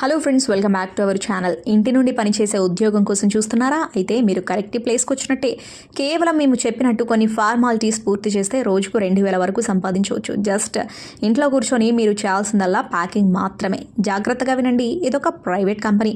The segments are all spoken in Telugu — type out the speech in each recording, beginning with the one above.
Hello friends welcome back to our channel ఇంటి నుండి పనిచేసే ఉద్యోగం కోసం చూస్తున్నారా? అయితే మీరు కరెక్ట్ ప్లేస్కి వచ్చినట్టే. కేవలం మేము చెప్పినట్టు కొన్ని ఫార్మాలిటీస్ పూర్తి చేస్తే రోజుకు రెండు వేల వరకు సంపాదించవచ్చు. జస్ట్ ఇంట్లో కూర్చొని మీరు చేయాల్సిందల్లా ప్యాకింగ్ మాత్రమే. జాగ్రత్తగా వినండి ఇదొక ప్రైవేట్ కంపెనీ.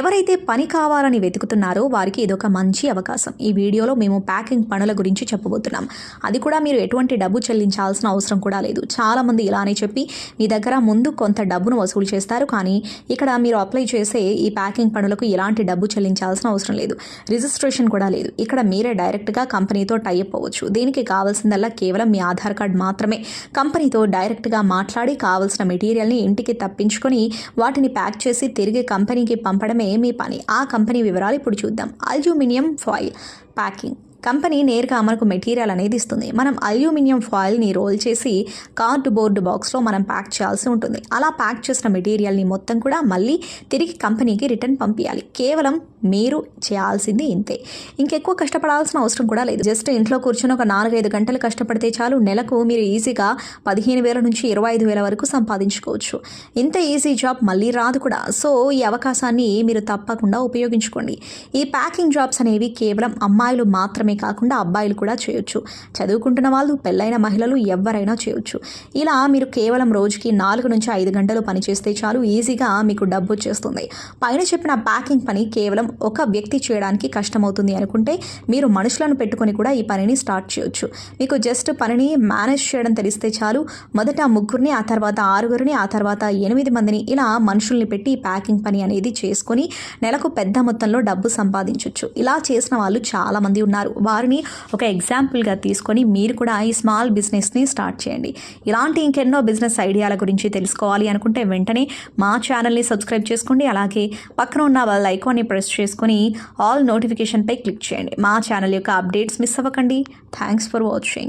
ఎవరైతే పని కావాలని వెతుకుతున్నారో వారికి ఇదొక మంచి అవకాశం. ఈ వీడియోలో మేము ప్యాకింగ్ పనుల గురించి చెప్పబోతున్నాం. అది కూడా మీరు ఎటువంటి డబ్బు చెల్లించాల్సిన అవసరం కూడా లేదు. చాలామంది ఇలానే చెప్పి మీ దగ్గర ముందు కొంత డబ్బును వసూలు చేస్తారు కానీ ఇక్కడ మీరు అప్లై చేసే ఈ ప్యాకింగ్ పనులకు ఎలాంటి డబ్బు చెల్లించాల్సిన అవసరం లేదు. రిజిస్ట్రేషన్ కూడా లేదు. ఇక్కడ మీరే డైరెక్ట్గా కంపెనీతో టైఅప్ అవ్వచ్చు. దీనికి కావాల్సిందల్లా కేవలం మీ ఆధార్ కార్డ్ మాత్రమే. కంపెనీతో డైరెక్ట్గా మాట్లాడి కావాల్సిన మెటీరియల్ని ఇంటికి తప్పించుకొని వాటిని ప్యాక్ చేసి తిరిగి కంపెనీకి పంపడమే మీ పని. ఆ కంపెనీ వివరాలు ఇప్పుడు చూద్దాం. అల్యూమినియం ఫాయిల్ ప్యాకింగ్ కంపెనీ నేరుగా మనకు మెటీరియల్ అనేది ఇస్తుంది. మనం అల్యూమినియం ఫాయిల్ని రోల్ చేసి కార్డ్ బోర్డు బాక్స్లో మనం ప్యాక్ చేయాల్సి ఉంటుంది. అలా ప్యాక్ చేసిన మెటీరియల్ని మొత్తం కూడా మళ్ళీ తిరిగి కంపెనీకి రిటర్న్ పంపించాలి కేవలం మీరు చేయాల్సింది ఇంతే. ఇంకెక్కువ కష్టపడాల్సిన అవసరం కూడా లేదు. జస్ట్ ఇంట్లో కూర్చొని ఒక నాలుగైదు గంటలు కష్టపడితే చాలు నెలకు మీరు ఈజీగా పదిహేను వేల నుంచి ఇరవై ఐదు వేల వరకు సంపాదించుకోవచ్చు. ఇంత ఈజీ జాబ్ మళ్ళీ రాదు కూడా. సో ఈ అవకాశాన్ని మీరు తప్పకుండా ఉపయోగించుకోండి. ఈ ప్యాకింగ్ జాబ్స్ అనేవి కేవలం అమ్మాయిలు మాత్రమే కాకుండా అబ్బాయిలు కూడా చేయొచ్చు. చదువుకుంటున్న వాళ్ళు పెళ్ళైన మహిళలు ఎవరైనా చేయొచ్చు. ఇలా మీరు కేవలం రోజుకి నాలుగు నుంచి ఐదు గంటలు పనిచేస్తే చాలు ఈజీగా మీకు డబ్బు వచ్చేస్తుంది. పైన చెప్పిన ప్యాకింగ్ పని కేవలం ఒక వ్యక్తి చేయడానికి కష్టమవుతుంది అనుకుంటే మీరు మనుషులను పెట్టుకొని కూడా ఈ పనిని స్టార్ట్ చేయొచ్చు. మీకు జస్ట్ పనిని మేనేజ్ చేయడం తెలిస్తే చాలు మొదట ముగ్గురిని ఆ తర్వాత ఆరుగురిని ఆ తర్వాత ఎనిమిది మందిని ఇలా మనుషుల్ని పెట్టి ఈ ప్యాకింగ్ పని అనేది చేసుకొని నెలకు పెద్ద మొత్తంలో డబ్బు సంపాదించవచ్చు ఇలా చేసిన వాళ్ళు చాలామంది ఉన్నారు. వారిని ఒక ఎగ్జాంపుల్గా తీసుకొని మీరు కూడా ఈ స్మాల్ బిజినెస్ని స్టార్ట్ చేయండి. ఇలాంటి ఇంకెన్నో బిజినెస్ ఐడియాల గురించి తెలుసుకోవాలి అనుకుంటే వెంటనే మా ఛానల్ని సబ్స్క్రైబ్ చేసుకోండి. అలాగే పక్కన ఉన్న వాళ్ళ ఐకాన్ని ప్రెస్ చేసుకొని ఆల్ నోటిఫికేషన్పై క్లిక్ చేయండి. మా ఛానల్ యొక్క అప్డేట్స్ మిస్ అవ్వకండి. Thanks for watching